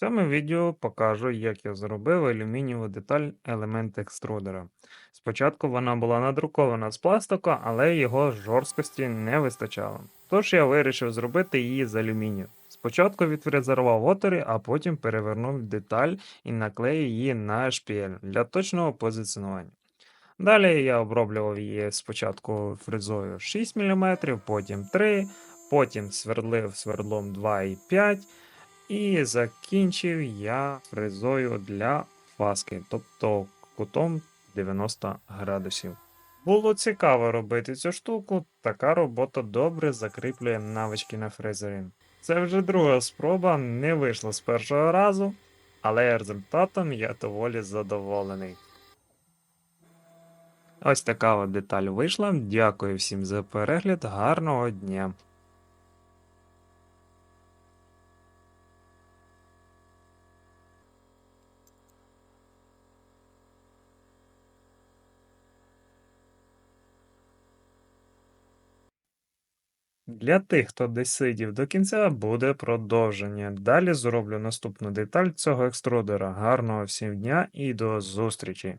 цьому відео покажу, як я зробив алюмінієву деталь елемент екструдера. Спочатку вона була надрукована з пластику, але його жорсткості не вистачало. Тож я вирішив зробити її з алюмінію. Спочатку відфрезерував отвори, а потім перевернув деталь і наклеїв її на HPL для точного позиціонування. Далі я оброблював її спочатку фрезою 6 мм, потім 3 потім свердлив свердлом 2,5 і закінчив я фрезою для фаски, тобто кутом 90 градусів. Було цікаво робити цю штуку, така робота добре закріплює навички на фрезері. Це вже друга спроба, не вийшло з першого разу, але результатом я доволі задоволений. Ось така от деталь вийшла. Дякую всім за перегляд, гарного дня! Для тих, хто десь сидів до кінця, буде продовження. Далі зроблю наступну деталь цього екструдера. Гарного всім дня і до зустрічі!